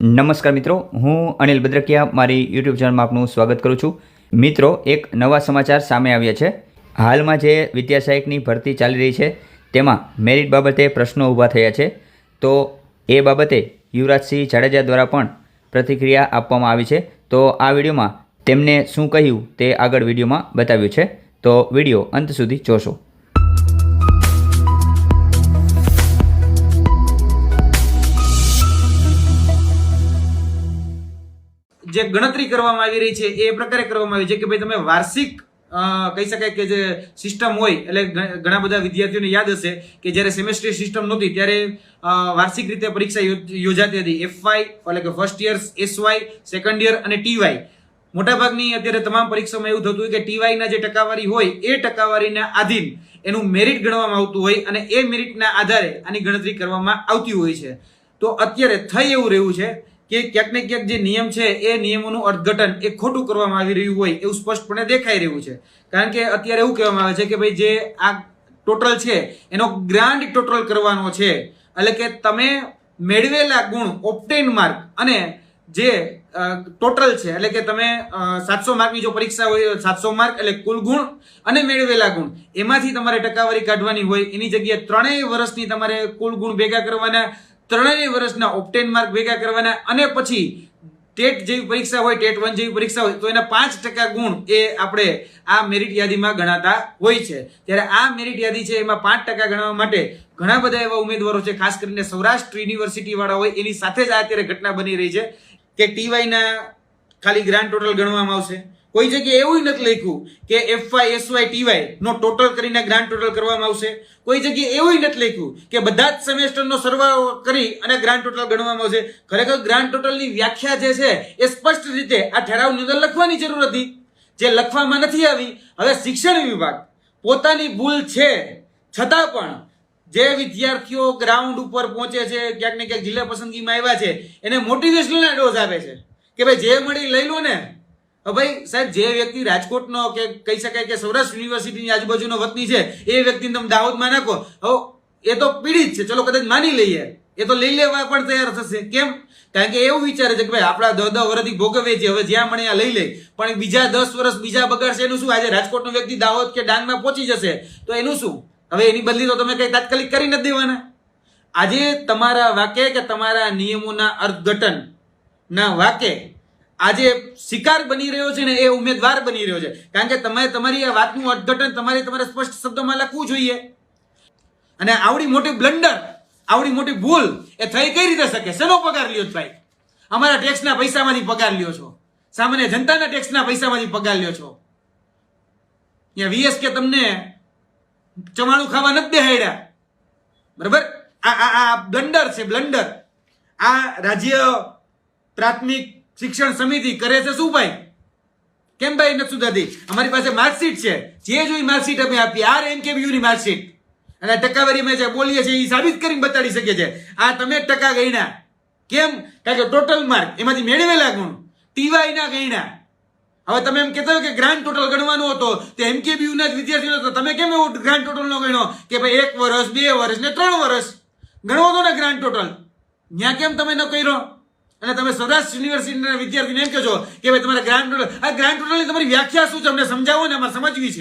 નમસ્કાર મિત્રો, હું અનિલ બદ્રકિયા, મારી યુટ્યુબ ચેનલમાં આપનું સ્વાગત કરું છું. મિત્રો, એક નવા સમાચાર સામે આવ્યા છે. હાલમાં જે વિદ્યાસહાયકની ભરતી ચાલી રહી છે, તેમાં મેરિટ બાબતે પ્રશ્નો ઊભા થયા છે. તો એ બાબતે યુવરાજસિંહ જાડેજા દ્વારા પણ પ્રતિક્રિયા આપવામાં આવી છે. તો આ વિડીયોમાં તેમને શું કહ્યું તે આગળ વિડીયોમાં બતાવ્યું છે. તો વીડિયો અંત સુધી જોશો. જે ગણતરી કરવામાં આવી રહી છે, એ પ્રકારે કરવામાં આવી છે કે ભાઈ તમે વાર્ષિક કહી શકાય કે જે સિસ્ટમ હોય, એટલે ઘણા બધા વિદ્યાર્થીઓને યાદ હશે કે જ્યારે સેમેસ્ટર સિસ્ટમ નહોતી, ત્યારે વાર્ષિક રીતે પરીક્ષા યોજાતી હતી. એફવાય એટલે કે first year S Y second year અને ટીવાય મોટાભાગની અત્યારે તમામ પરીક્ષામાં એવું થતું હોય કે ટીવાયના જે ટકાવારી હોય, એ ટકાવારીના આધીન એનું મેરિટ ગણવામાં આવતું હોય અને એ મેરિટના આધારે આની ગણતરી કરવામાં આવતી હોય છે. તો અત્યારે થઈ એવું રહ્યું છે કે ક્યાંક ને ક્યાંક જે નિયમ છે, એ નિયમોનું અર્થઘટન એ ખોટું કરવામાં આવી રહ્યું હોય એવું સ્પષ્ટપણે દેખાઈ રહ્યું છે. કારણ કે અત્યારે એવું કહેવામાં આવે છે કે ભાઈ જે આ ટોટલ છે, એનો ગ્રાન્ડ ટોટલ કરવાનો છે. એટલે કે તમે મેળવેલા ગુણ ઓપ્ટેન માર્ક અને જે ટોટલ છે, એટલે કે તમે સાતસો માર્કની જો પરીક્ષા હોય, સાતસો માર્ક એટલે કુલ ગુણ અને મેળવેલા ગુણ. એમાંથી તમારે ટકાવારી કાઢવાની હોય, એની જગ્યાએ ત્રણેય વર્ષની તમારે કુલ ગુણ ભેગા કરવાના ત્રણેય વર્ષના ઓપ્ટેન માર્ક ભેગા કરવાના અને પછી ટેટ જેવી પરીક્ષા હોય, ટેટ વન જેવી પરીક્ષા હોય, તો એના પાંચ ટકા ગુણ એ આપણે આ મેરિટ યાદીમાં ગણાતા હોય છે. ત્યારે આ મેરિટ યાદી છે એમાં પાંચ ટકા ગણવા માટે ઘણા બધા એવા ઉમેદવારો છે, ખાસ કરીને સૌરાષ્ટ્ર યુનિવર્સિટી વાળા હોય, એની સાથે જ આ અત્યારે ઘટના બની રહી છે કે ટીવાયના ખાલી ગ્રાન્ડ ટોટલ ગણવામાં આવશે. કોઈ જગ્યાએ એવું નથી લખ્યું કે F Y S Y T Y નો ટોટલ કરીને ગ્રાન્ડ ટોટલ કરવામાં આવશે. કોઈ જગ્યાએ એવું નથી લખ્યું કે બધા જ સેમેસ્ટરનો સરવાળો કરી અને ગ્રાન્ડ ટોટલ ગણવામાં આવશે. ખરેખર ગ્રાન્ડ ટોટલની વ્યાખ્યા જે છે એ સ્પષ્ટ રીતે આ ઠરાવની અંદર લખવાની જરૂર હતી. જે લખવામાં નથી આવી, હવે શિક્ષણ વિભાગ પોતાની ભૂલ છે. છતાં પણ જે વિદ્યાર્થીઓ ગ્રાઉન્ડ ઉપર પહોંચે છે, ક્યાંક ને ક્યાંક જિલ્લા પસંદગીમાં આવ્યા છે, એને મોટિવેશનલના ડોઝ આપે છે. કે ભાઈ જે મળી લઈ લો ને ભાઈ, સાહેબ, જે વ્યક્તિ રાજકોટનો કે કહી શકાય કે સૌરાષ્ટ્ર યુનિવર્સિટીની આજુબાજુનો વતની છે, એ વ્યક્તિને તમે દાહોદમાં નાખો. હવે એ તો પીડિત છે, ચલો કદાચ માની લઈએ. એ તો લઈ લેવા પણ તૈયાર થશે. કેમ? કારણ કે એવું વિચારે છે કે ભાઈ, આપણા દસ દસ વર્ષથી ભોગવે છે, હવે જ્યાં મળે ત્યાં લઈ લે. પણ બીજા દસ વર્ષ બીજા બગાડશે એનું શું? આજે રાજકોટનો વ્યક્તિ દાહોદ કે ડાંગમાં પહોંચી જશે, તો એનું શું? હવે એની બદલી તો તમે કઈ તાત્કાલિક કરી નથી દેવાના. આજે તમારા વાકે કે તમારા નિયમોના અર્થઘટન ના વાકે આજે શિકાર બની રહ્યો છે ને એ ઉમેદવાર બની રહ્યો છે. કારણ કે તમે તમારી આ વાતનું અર્થઘટન તમારે તમારે સ્પષ્ટ શબ્દોમાં લખવું જોઈએ. અને આવડી મોટી બ્લન્ડર, આવડી મોટી ભૂલ એ થઈ કઈ રીતે શકે? શેનો પગાર લ્યો ભાઈ? અમારા ટેક્સના પૈસામાંથી પગાર લ્યો છો. સામાન્ય જનતાના ટેક્સના પૈસામાંથી પગાર લ્યો છો. ત્યાં વીએસ કે તમને ચવાણું ખાવા નથી બેહાડ્યા બરાબર? આ આ બ્લન્ડર છે, બ્લન્ડર. આ રાજ્ય પ્રાથમિક શિક્ષણ સમિતિ કરે છે શું ભાઈ? કેમ ભાઈ નથી સુધાતી અમારી પાસે માર્કશીટ છે. જે જોઈ માર્કશીટ અમે આપી આર એમ કે ની માર્કશીટ. અને ટકાવારી અમે જે બોલીએ છીએ એ સાબિત કરીને બતાડી શકીએ છે આ તમે ટકા ગણ્યા. કેમ? કારણ કે ટોટલ માર્ક એમાંથી મેળવેલા ગુણ ટીવાય ના ગણ્યા. હવે તમે એમ કહેતા કે ગ્રાન્ડ ટોટલ ગણવાનો હતો, તે એમકેબીયુ ના જ વિદ્યાર્થીઓ હતો. તમે કેમ એવું ગ્રાન્ડ ટોટલ નો ગણ્યો? કે ભાઈ એક વર્ષ, બે વર્ષ ને ત્રણ વર્ષ. ગણવો હતો ને ગ્રાન્ડ ટોટલ ત્યાં કેમ તમે ન કર્યો? અને તમે સૌરાષ્ટ્ર યુનિવર્સિટીના વિદ્યાર્થીને એમ કહો કે ભાઈ તમારે ગ્રાન્ડ ટોટલ આ ગ્રાન્ડ ટોટલની તમારી વ્યાખ્યા શું છે? અમને સમજાવો ને, અમારે સમજવી છે.